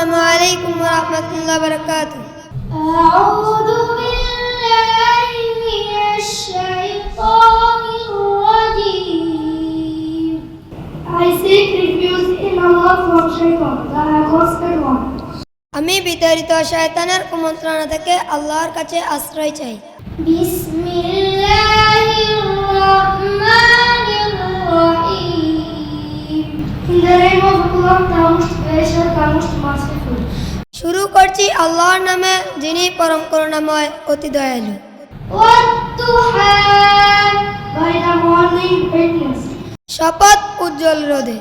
আসসালামু আলাইকুম ওয়া রাহমাতুল্লাহি ওয়া বারাকাতুহু أعوذ بالله من الشيطان الرجيم I seek refuge in Allah from shaitan, the accursed one. আমি বিতাড়িত শয়তানের কুমন্ত্রণা থেকে আল্লাহর কাছে আশ্রয় চাই بسم করছি আল্লাহর নামে, যিনি পরম করুণাময়, অতি দয়ালু। শপথ উজ্জ্বল রোদে।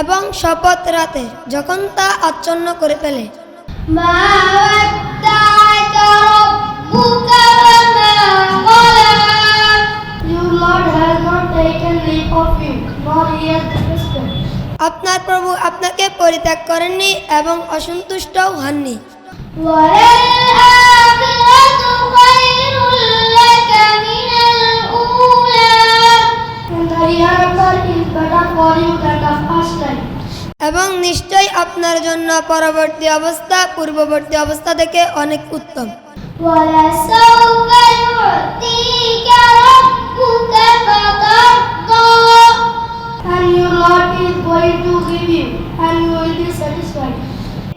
এবং শপথ রাতে, যখন তা আচ্ছন্ন করে ফেলে। মা আপনার প্রভু আপনাকে পরিত্যাগ করেননি এবং অসন্তুষ্টও হননি। এবং নিশ্চয়ই আপনার জন্য পরবর্তী অবস্থা, পূর্ববর্তী অবস্থা থেকে অনেক উত্তম।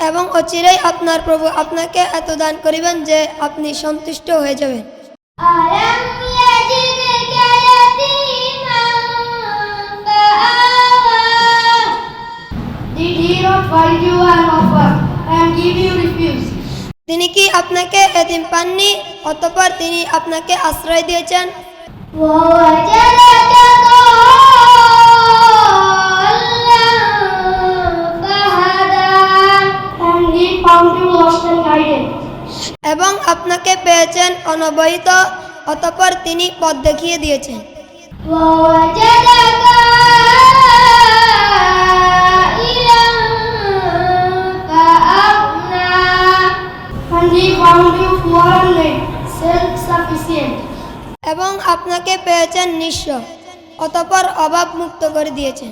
এবং অচিরেই আপনার প্রভু আপনাকে এত দান করিবেন যে আপনি সন্তুষ্ট হয়ে যাবেন। তিনি কি আপনাকে এদিন পাননি অতপর তিনি আপনাকে আশ্রয় দিয়েছেন? আপনাকে পেয়েছেন অনবহিত, অতপর তিনি পথ দেখিয়ে দিয়েছেন। এবং আপনাকে পেয়েছেন নিঃস্ব, অতপর অভাব মুক্ত করে দিয়েছেন।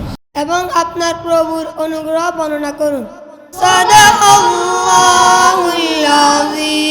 এবং আপনার প্রভুর অনুগ্রহ বর্ণনা করুন। আযীম